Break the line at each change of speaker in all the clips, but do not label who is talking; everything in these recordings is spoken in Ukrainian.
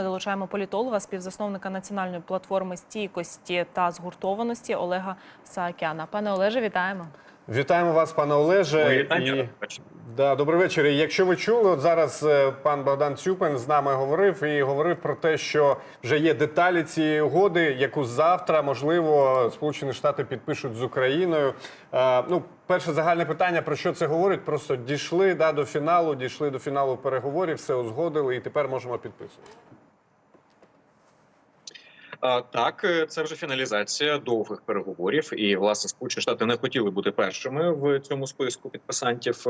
Ми долучаємо політолога, співзасновника національної платформи стійкості та згуртованості Олега Саакяна. Пане Олеже, вітаємо.
Вітаємо вас, пане Олеже.
Вітання.
І... Да, добрий вечір. І Якщо ви чули, от зараз е, пан Богдан Цюпин з нами говорив і говорив про те, що вже є деталі цієї угоди, яку завтра можливо Сполучені Штати підпишуть з Україною. Е, ну, перше загальне питання про що це говорить? Просто дійшли да, до фіналу, дійшли до фіналу переговорів, все узгодили, і тепер можемо підписувати.
Так, е, це вже фіналізація довгих переговорів, і власне Сполучені Штати не хотіли бути першими в цьому списку підписантів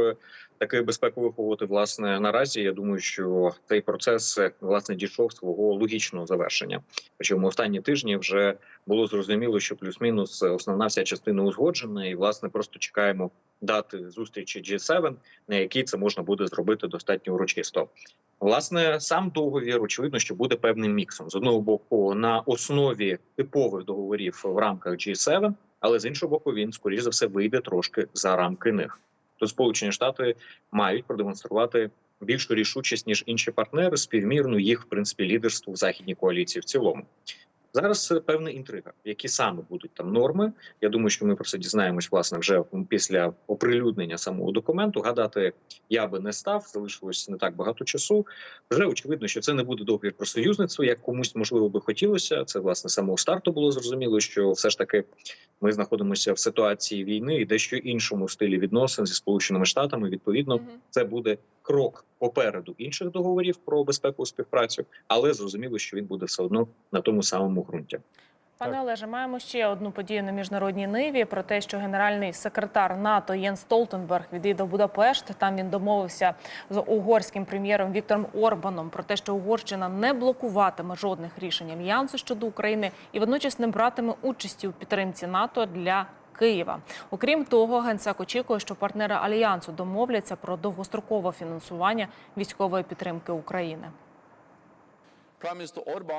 е, таких безпекових угод. Власне, наразі я думаю, що цей процес е, власне дійшов свого логічного завершення. Причому останні тижні вже було зрозуміло, що плюс-мінус основна вся частина узгоджена, і власне просто чекаємо дати зустрічі G7, на якій це можна буде зробити достатньо урочисто. Власне, сам договір очевидно, що буде певним міксом з одного боку на основі типових договорів в рамках G7, але з іншого боку, він скоріш за все вийде трошки за рамки них. То Сполучені Штати мають продемонструвати більшу рішучість ніж інші партнери, співмірну їх в принципі лідерству в західній коаліції в цілому. Зараз е, певна інтрига, які саме будуть там норми. Я думаю, що ми про це дізнаємось власне вже після оприлюднення самого документу. Гадати я би не став, залишилось не так багато часу. Вже очевидно, що це не буде договір про союзництво, як комусь можливо би хотілося. Це власне самого старту було зрозуміло, що все ж таки ми знаходимося в ситуації війни і дещо іншому стилі відносин зі сполученими штатами. Відповідно, це буде крок попереду інших договорів про безпекову співпрацю, але зрозуміло, що він буде все одно на тому самому ґрунті.
Пане
Так.
Олеже, маємо ще одну подію на міжнародній ниві про те, що генеральний секретар НАТО Єн Столтенберг відвідав Будапешт. Там він домовився з угорським прем'єром Віктором Орбаном про те, що Угорщина не блокуватиме жодних рішень альянсу щодо України і водночас не братиме участі у підтримці НАТО для. Києва, окрім того, генсек очікує, що партнери альянсу домовляться про довгострокове фінансування військової підтримки України.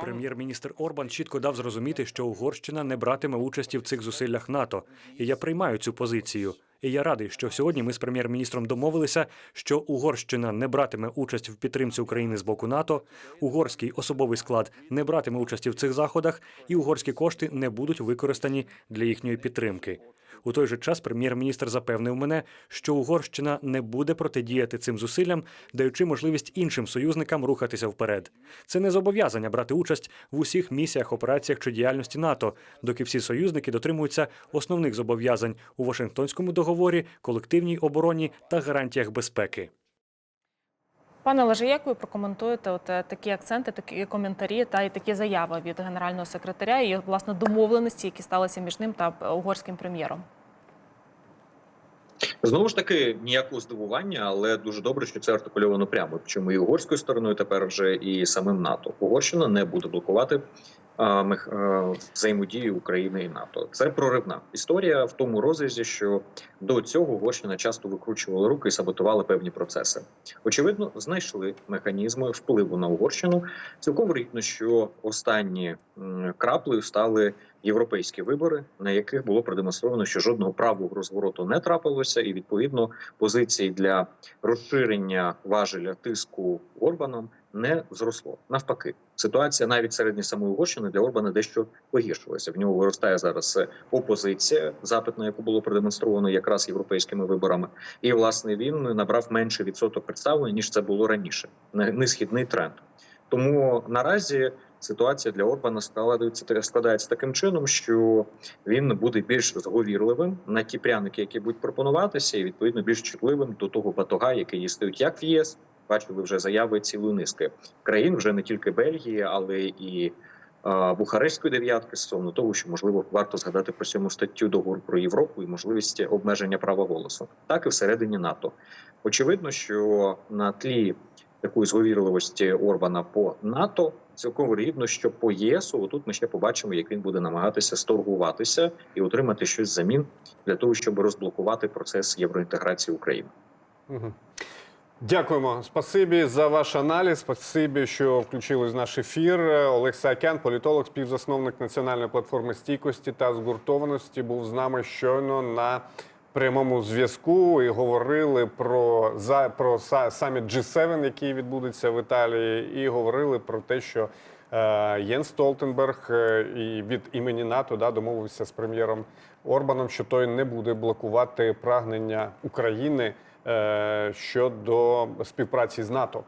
Прем'єр-міністр Орбан чітко дав зрозуміти, що Угорщина не братиме участі в цих зусиллях НАТО, і я приймаю цю позицію. І я радий, що сьогодні ми з прем'єр-міністром домовилися, що Угорщина не братиме участь в підтримці України з боку НАТО, угорський особовий склад не братиме участі в цих заходах, і угорські кошти не будуть використані для їхньої підтримки. У той же час прем'єр-міністр запевнив мене, що Угорщина не буде протидіяти цим зусиллям, даючи можливість іншим союзникам рухатися вперед. Це не зобов'язання брати участь в усіх місіях, операціях чи діяльності НАТО, доки всі союзники дотримуються основних зобов'язань у Вашингтонському договорі, колективній обороні та гарантіях безпеки.
Пане Олеже, як ви прокоментуєте от е, такі акценти, такі коментарі та й такі заяви від генерального секретаря і власне домовленості, які сталися між ним та е, угорським прем'єром?
Знову ж таки, ніякого здивування, але дуже добре, що це артикульовано прямо. Причому і угорською стороною тепер вже і самим НАТО. Угорщина не буде блокувати а, мех, а, взаємодію України і НАТО. Це проривна історія в тому розрізі, що до цього Угорщина часто викручувала руки і саботувала певні процеси. Очевидно, знайшли механізми впливу на Угорщину. Цілком вірогідно, що останні краплею стали європейські вибори, на яких було продемонстровано, що жодного правого розвороту не трапилося, і відповідно позиції для розширення важеля тиску Орбаном не зросло. Навпаки, ситуація навіть середньої самої Угорщини для Орбана дещо погіршилася. В нього виростає зараз е, опозиція, запит на яку було продемонстровано якраз європейськими виборами, і власне він набрав менше відсоток представлення ніж це було раніше. Не- Несхідний тренд. Тому наразі ситуація для Орбана складається складається таким чином, що він буде більш зговірливим на ті пряники, які будуть пропонуватися, і відповідно більш чутливим до того батога, який їстають як в ЄС. Бачили вже заяви цілої низки країн, вже не тільки Бельгії, але і е, Бухарестської дев'ятки стосовно того, що можливо варто згадати про сьому статтю договору про Європу і можливість обмеження права голосу, так і всередині НАТО. Очевидно, що на тлі такої зговірливості Орбана по НАТО цілком вірогідно, що по ЄСу тут ми ще побачимо, як він буде намагатися сторгуватися і отримати щось взамін для того, щоб розблокувати процес євроінтеграції України.
Мгм. Дякуємо. Спасибі за ваш аналіз. Спасибі, що включились в наш ефір. Олег Саакян, політолог, співзасновник національної платформи стійкості та згуртованості, був з нами щойно на прямому зв'язку і говорили про за про саміт G7, який відбудеться в Італії, і говорили про те, що е, Єн Столтенберг е, і від імені НАТО да, домовився з прем'єром Орбаном, що той не буде блокувати прагнення України е, щодо співпраці з НАТО.